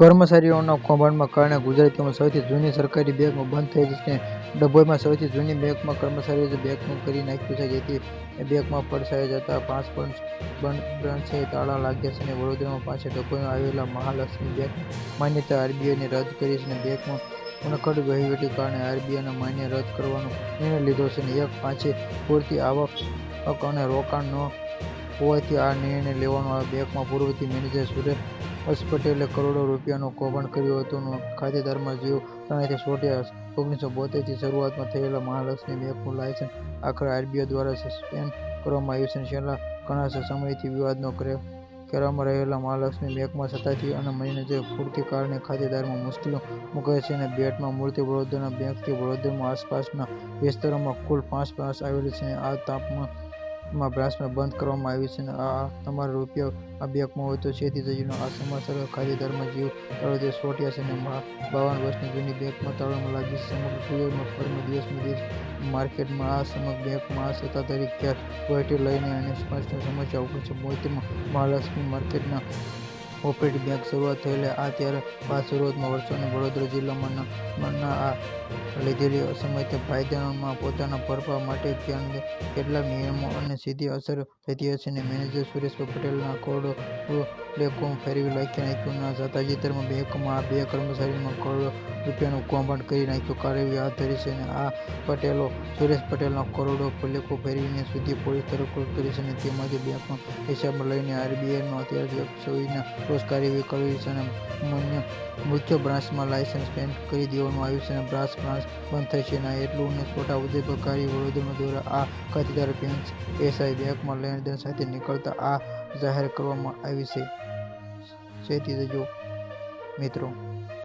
કર્મચારીઓના કૌભાંડના કારણે ગુજરાતીઓમાં સૌથી જૂની સરકારી બેંક બંધ થઈ છે ડભોઈમાં સૌથી જૂની બેંકમાં કર્મચારીઓએ બેંકનું કરી નાખ્યું છે, જેથી બેંકમાં પડછાયા જતા પાંચ બ્રાન્ચે તાળા લાગ્યા છે અને વડોદરામાં પાસે ડભોઈમાં આવેલા મહાલક્ષ્મી બેંક માન્યતા આરબીઆઈને રદ કરી છે અને બેંકમાં ઉનખડ વહીવટી કારણે આરબીઆઈના માન્ય રદ કરવાનો નિર્ણય લીધો છે અને એક પાંચે પૂરતી આવક અને રોકાણ ન હોવાથી આ નિર્ણય લેવાનો આ બેંકમાં પૂર્વથી મેનેજર સુરેશ પટેલે કરોડો રૂપિયાનું કૌભાંડ કર્યું હતું. ખાતેદારમાં જીવ. તણાઈથી સોટ્યા ઓગણીસો બોતેરથી શરૂઆતમાં થયેલા મહાલક્ષ્મી બેંકનું લાયસન્સ આખરે આરબીઆઈ દ્વારા સસ્પેન્ડ કરવામાં આવ્યું છે. છેલ્લા ઘણા સમયથી વિવાદનો કરવામાં રહેલા મહાલક્ષ્મી બેંકમાં સત્તાધારી અને મહિને પૂરતી કારણે ખાતેદારમાં મુશ્કેલીઓ મુકાય છે અને બેટમાં મૂર્તિ વડોદરાના બેંકથી વડોદરામાં આસપાસના વિસ્તારોમાં કુલ પાંચ પાસ આવેલી છે. આ તમામ બ્રાન્ચને બંધ કરવામાં આવી છે અને આ તમારો રૂપિયા આ બેંકમાં હોય તો છેતી જજીનો આ સમાચાર ખાતેદારોમાં જીવ તળોદે સોટ્યા છે અને બાવન વર્ષની જૂની બેંકમાં તળવામાં લાગી છે. સમગ્ર ગુજરાતમાં ફર્મ દિવસમાં દિવસ માર્કેટમાં આ સમગ્ર બેંકમાં આ સત્તાધારી ગેર વહેટી લઈને અને સ્પષ્ટ સમસ્યા ઊભી છે. મોતીમાં મહાલક્ષ્મી માર્કેટના ઓપરેટિવ બેંક શરૂઆત થયેલી. આ ત્યારે બાદ શરૂઆતમાં વર્ષોની વડોદરા જિલ્લામાં આ લીધેલી અસમયતે ફાયદામાં પોતાના ભરપા માટે કેટલાક નિયમો અને સીધી અસર થતી હશે અને મેનેજર સુરેશ પટેલના પ્લેટફોર્મ ફેરવી લખી નાખ્યું. તાજેતરમાં બેંકમાં આ બે કર્મચારીમાં કરોડો રૂપિયાનું કૌભાંડ કરી નાખ્યું. કાર્યવાહી હાથ ધરી છે અને આ પટેલો, સુરેશ પટેલના કરોડો લેખો ફેરવીને સુધી પોલીસ તરફ કરી છે અને તેમાંથી બેંકનો હિસાબમાં લઈને આરબીઆઈનો અત્યારે ચોવીસના રોજ કાર્યવાહી કરવી છે અને અન્ય મુખ્ય બ્રાન્ચમાં લાયસન્સ સસ્પેન્ડ કરી દેવામાં આવ્યું છે અને બ્રાન્ચ બ્રાન્ચ બંધ થઈ છે અને એટલું ને છોટા ઉદ્યોગકારી વડોદરા દ્વારા આ ખાતેદાર બેંક એસઆઈ બેંકમાં લેણદેણ સાથે નીકળતા આ જાહેર કરવામાં આવી છે. જેથી જો મિત્રો